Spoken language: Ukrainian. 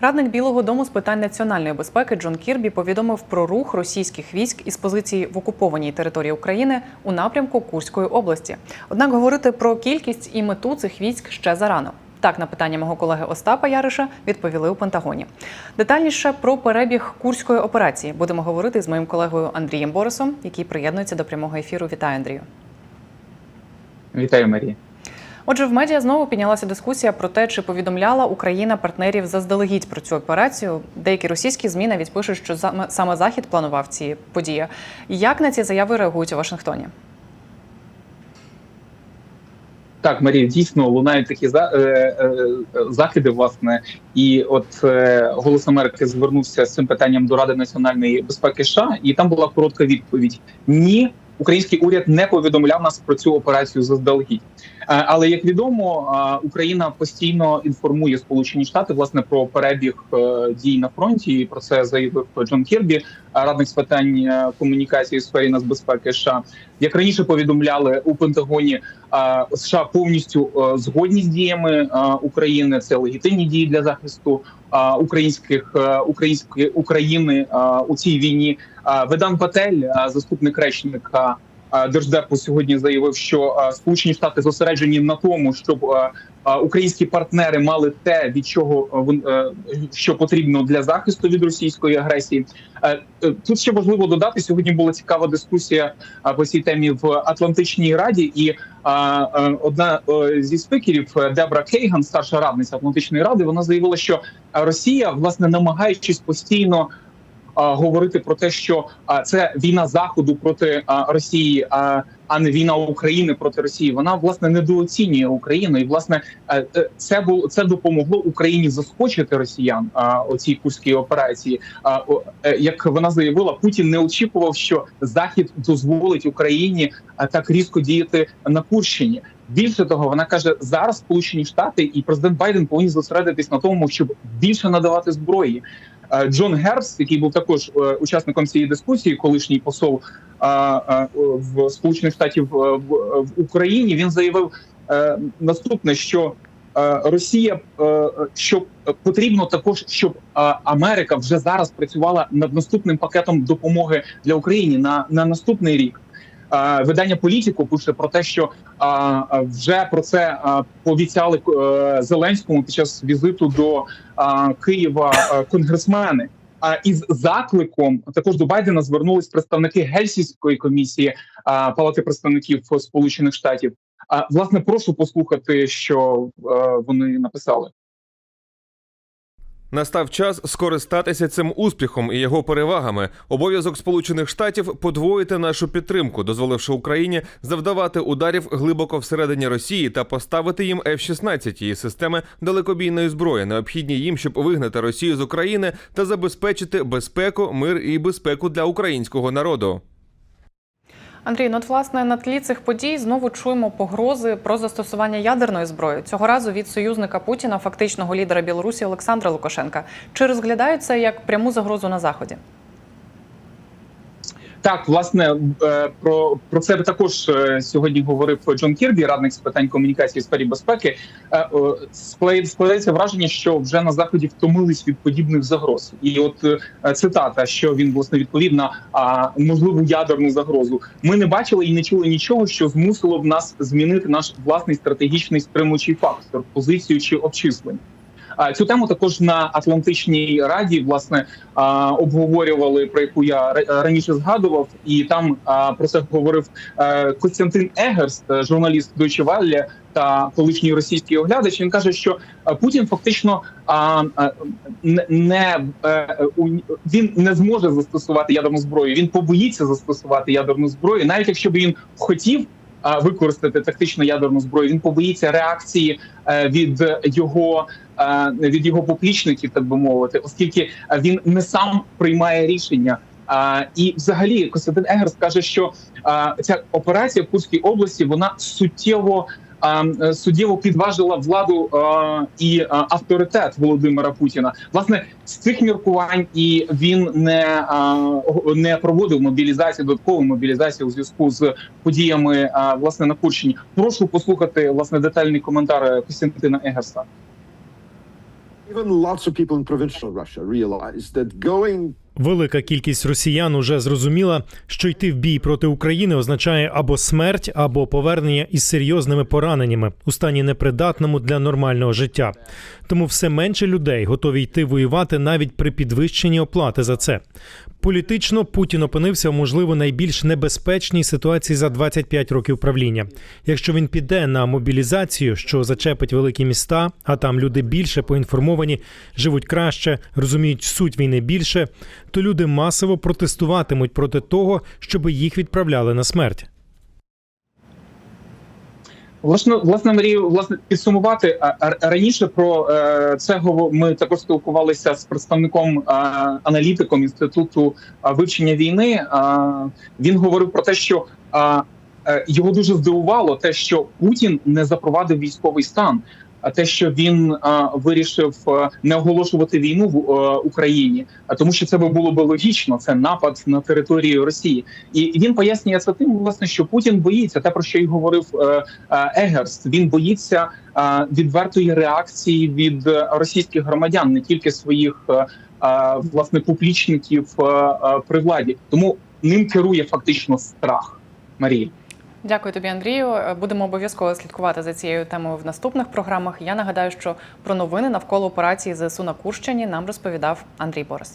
Радник Білого Дому з питань національної безпеки Джон Кірбі повідомив про рух російських військ із позиції в окупованій території України у напрямку Курської області. Однак говорити про кількість і мету цих військ ще зарано. Так, на питання мого колеги Остапа Яриша відповіли у Пентагоні. Детальніше про перебіг курської операції будемо говорити з моїм колегою Андрієм Борисом, який приєднується до прямого ефіру. Вітаю, Андрію. Вітаю, Марія. Отже, в медіа знову піднялася дискусія про те, чи повідомляла Україна партнерів заздалегідь про цю операцію. Деякі російські змі навіть пишуть, що саме- захід планував ці події. Як на ці заяви реагують у Вашингтоні? Так, Марія, дійсно лунають такі за, е, е, закиди, власне, і от е, голос Америки звернувся з цим питанням до Ради національної безпеки США, і там була коротка відповідь: ні, український уряд не повідомляв нас про цю операцію заздалегідь. Е, Але як відомо, е, Україна постійно інформує Сполучені Штати власне про перебіг е, дій на фронті. І про це заявив Джон Кірбі, радник з питань комунікації у сфері нацбезпеки США. Як раніше повідомляли у Пентагоні, США повністю згодні з діями України. Це легітимні дії для захисту українських е, української України у цій війні. Ведан Патель, заступник речника держдепу, сьогодні заявив, що Сполучені Штати зосереджені на тому, щоб українські партнери мали те, від чого е, що потрібно для захисту від російської агресії. Е, Тут ще важливо додати. Сьогодні була цікава дискусія по цій темі в Атлантичній раді, і одна е, зі спікерів е, Дебра Кейган, старша радниця Атлантичної ради, вона заявила, що е, Росія, власне, намагаючись постійно. Говорити про те, що це війна заходу проти Росії, а, не війна України проти Росії. Вона власне недооцінює Україну, і власне е, е, це було це допомогло Україні заскочити росіян у цій курській операції. Е, як вона заявила, Путін не очікував, що Захід дозволить Україні так різко діяти на Курщині. Більше того, вона каже, зараз Сполучені Штати і президент Байден повинні зосередитись на тому, щоб більше надавати зброї. Е, Джон Гербс, який був також е, учасником цієї дискусії, колишній посол е, в Сполучених Штатів в, Україні, він заявив наступне: що Росія що потрібно також, щоб Америка вже зараз працювала над наступним пакетом допомоги для України на, на наступний рік. Е, Видання політику пише про те, що а, вже про це а, пообіцяли е, Зеленському під час візиту до Києва е, конгресмени. А із закликом також до Байдена звернулись представники Гельсінської комісії Палати представників Сполучених Штатів. А власне, прошу послухати, що е, вони написали. Настав час скористатися цим успіхом і його перевагами. Обов'язок Сполучених Штатів подвоїти нашу підтримку, дозволивши Україні завдавати ударів глибоко всередині Росії та поставити їм F-16 і системи далекобійної зброї, необхідні їм, щоб вигнати Росію з України та забезпечити безпеку, мир і безпеку для українського народу. Андрій, ну от власне на тлі цих подій знову чуємо погрози про застосування ядерної зброї цього разу від союзника Путіна, фактичного лідера Білорусі Олександра Лукашенка. Чи розглядають це як пряму загрозу на заході? Так, власне, е, про, про це також е, сьогодні говорив Джон Кірбі, радник з питань комунікації в сфері безпеки. Е, Складається враження, що вже на заході втомились від подібних загроз. І от цитата, що він власне відповів на можливу ядерну загрозу. Ми не бачили і не чули нічого, що змусило б нас змінити наш власний стратегічний стримуючий фактор, позицію чи обчислення. Цю тему також на Атлантичній раді власне обговорювали про яку я раніше згадував, і там про це говорив е, Костянтин Егерст, е, журналіст Deutsche Welle та колишній російський оглядач. Він каже, що е, Путін фактично а, не- він не зможе застосувати ядерну зброю. Він побоїться застосувати ядерну зброю, навіть якщо б він хотів. А, Використати тактичну ядерну зброю, він побоїться реакції е, від його е, від його поплічників, так би мовити, оскільки е, він не сам приймає рішення. А, і, взагалі, Костянтин Егерс каже, що а, ця операція в Курській області вона суттєво е, суттєво підважила владу і авторитет Володимира Путіна. Власне, з цих міркувань і він не, не проводив мобілізацію, додаткову мобілізацію у зв'язку з подіями власне на Курщині. Прошу послухати власне детальний коментар е, Костянтина Егерса. Even lots of people in provincial Russia realize that going Велика кількість росіян уже зрозуміла, що йти в бій проти України означає або смерть, або повернення із серйозними пораненнями у стані непридатному для нормального життя. Тому все менше людей готові йти воювати навіть при підвищенні оплати за це. Політично Путін опинився в можливо найбільш небезпечній ситуації за 25 років правління. Якщо він піде на мобілізацію, що зачепить великі міста, а там люди більше поінформовані, живуть краще, розуміють суть війни більше, то люди масово протестуватимуть проти того, щоб їх відправляли на смерть. Власне, власне, Марію, власне, підсумувати раніше про е, це ми також спілкувалися з представником аналітиком інституту вивчення війни. Він говорив про те, що е, його дуже здивувало те, що Путін не запровадив військовий стан. А те, що він а, вирішив не оголошувати війну в а, Україні, а тому, що це би було би логічно, це напад на територію Росії, і він пояснює це тим, власне, що Путін боїться те, про що й говорив е, е, Егерс. Він боїться е, відвертої реакції від е, російських громадян, не тільки своїх е, е, власне публічників е, е, при владі. Тому ним керує фактично страх. Марія. Дякую тобі, Андрію. Будемо обов'язково слідкувати за цією темою в наступних програмах. Я нагадаю, що про новини навколо операції ЗСУ на Курщині нам розповідав Андрій Борис.